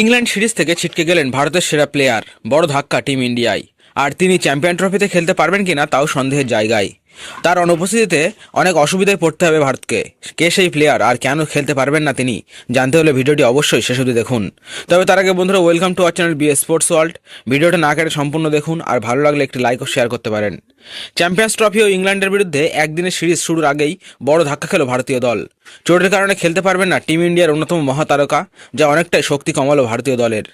England series থেকে ছিটকে গেলেন ভারতের সেরা প্লেয়ার বড় ধাক্কা টিম ইন্ডিয়ায়। আর তিনি চ্যাম্পিয়ন ট্রফিতে খেলতে পারবেন কিনা তাও সন্দেহের জায়গায়। তার অনুপস্থিতিতে অনেক অসুবিধায় পড়তে হবে ভারতকে। কে সেই প্লেয়ার আর কেন খেলতে পারবেন না তিনি? জানতে হলে ভিডিওটি অবশ্যই শেষ অবধি দেখুন। তবে তার আগে বন্ধুরা welcome to our channel B sports world ভিডিওটা না কেটে সম্পূর্ণ দেখুন, আর ভালো লাগলে একটি লাইক ও শেয়ার করতে পারেন। চ্যাম্পিয়ন্স ট্রফি ও ইংল্যান্ডের বিরুদ্ধে একদিনের সিরিজ শুরুর আগেই বড় ধাক্কা খেল ভারতীয় দল। চোটের কারণে খেলতে পারবেন না টিম ইন্ডিয়ার অন্যতম মহাতারকা, যা অনেকটাই শক্তি কমালো ভারতীয় দলের।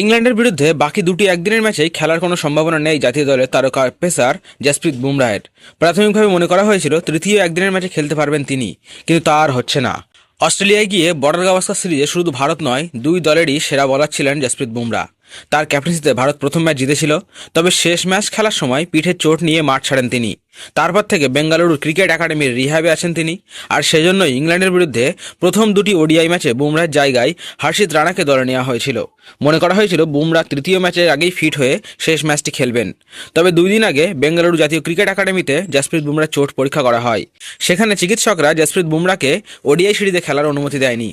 ইংল্যান্ডের বিরুদ্ধে বাকি দুটি একদিনের ম্যাচেই খেলার কোনো সম্ভাবনা নেই জাতীয় দলের তারকা পেসার জাসপ্রীত বুমরাহের। প্রাথমিকভাবে মনে করা হয়েছিল তৃতীয় একদিনের ম্যাচে খেলতে পারবেন তিনি, কিন্তু তা আর হচ্ছে না। অস্ট্রেলিয়ায় গিয়ে বর্ডার গাভাস্কার সিরিজে শুধু ভারত নয়, দুই দলেরই সেরা বলার ছিলেন জাসপ্রীত বুমরা তার ক্যাপ্টেন্সিতে ভারত প্রথম ম্যাচ জিতেছিল, তবে শেষ ম্যাচ খেলার সময় পিঠে চোট নিয়ে মাঠ ছাড়েন তিনি। তারপর থেকে বেঙ্গালুরুর ক্রিকেট একাডেমির রিহাবে আছেন তিনি, আর সেজন্যই ইংল্যান্ডের বিরুদ্ধে প্রথম দুটি ওডিআই ম্যাচে বুমরার জায়গায় হর্ষিত রানাকে দলে নেওয়া হয়েছিল। মনে করা হয়েছিল বুমরা তৃতীয় ম্যাচের আগেই ফিট হয়ে শেষ ম্যাচটি খেলবেন। তবে দুই দিন আগে বেঙ্গালুরু জাতীয় ক্রিকেট একাডেমিতে জসপ্রীত বুমরার চোট পরীক্ষা করা হয়। সেখানে চিকিৎসকরা জসপ্রীত বুমরাকে ওডিআই সিরিজে খেলার অনুমতি দেয়নি।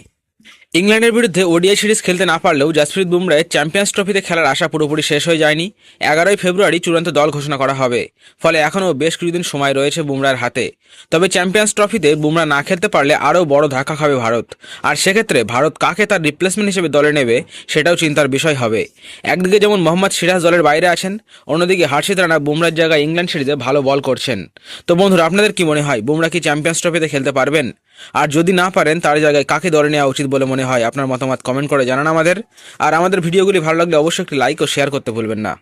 ইংল্যান্ডের বিরুদ্ধে ওডিআই সিরিজ খেলতে না পারলেও জাসপ্রীত বুমরায় চ্যাম্পিয়ন্স ট্রফিতে খেলার আশা পুরোপুরি শেষ হয়ে যায়নি। এগারোই ফেব্রুয়ারি চূড়ান্ত দল ঘোষণা করা হবে। ফলে এখনও বেশ কিছুদিন সময় রয়েছে বুমরার হাতে। তবে চ্যাম্পিয়ন্স ট্রফিতে বুমরা না খেলতে পারলে আরও বড় ধাক্কা খাবে ভারত। আর সেক্ষেত্রে ভারত কাকে তার রিপ্লেসমেন্ট হিসেবে দলে নেবে সেটাও চিন্তার বিষয় হবে। একদিকে যেমন মোহাম্মদ সিরাজ দলের বাইরে আছেন, অন্যদিকে হার্ষিত রানা বুমরার জায়গায় ইংল্যান্ড সিরিজে ভালো বল করছেন। তো বন্ধুরা, আপনাদের কি মনে হয় বুমরা কি চ্যাম্পিয়ন্স ট্রফিতে খেলতে পারবেন? আর যদি না পারেন, তার জায়গায় কাকে দলে নেওয়া উচিত বলে মনে হয় আপনার মতামত কমেন্ট করে জানান আমাদের। আর আমাদের ভিডিওগুলি ভালো লাগলে অবশ্যই একটি লাইক ও শেয়ার করতে ভুলবেন না।